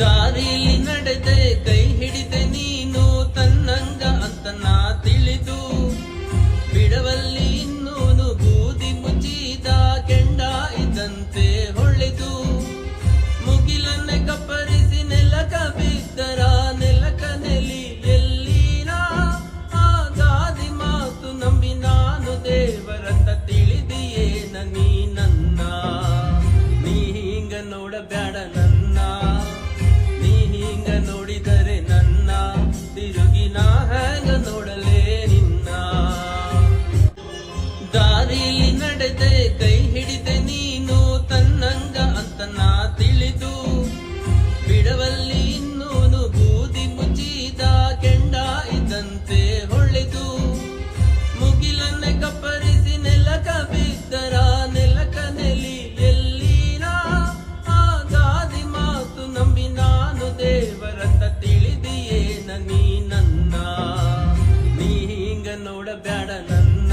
ದಾರಿಲಿ ನಡೆದೆ, ಕೈ ಹಿಡಿದೆ ನೀನು, ತನ್ನಂಗ ಅಂತ ನಾ ತಿಳಿದು. ಬಿಡವಲ್ಲಿ ಇನ್ನೂನು ಬೂದಿ ಮುಚ್ಚಿದ ಕೆಂಡ ಇದ್ದಂತೆ ಹೊಳೆದು ಮುಗಿಲನ್ನ ಕಪ್ಪರಿಸಿ ನೆಲಕ ಬಿದ್ದರ, ನೆಲಕ ನೆಲಿ ಎಲ್ಲಿನ? ಆ ದಾದಿ ಮಾತು ನಂಬಿ ನಾನು ದೇವರಂತ ತಿಳಿದಿಯೇನ ನೀ ನನ್ನ ನೀ ಹಿಂಗ ನೋಡಬೇಡ ಹಿಂಗ ನೋಡಿದರೆ ನನ್ನ ತಿರುಗಿ ನಾ ಹ್ಯಾಂಗ ನೋಡಲೇ ನಿನ್ನ ದಾರಿಲಿ ನನ್ನ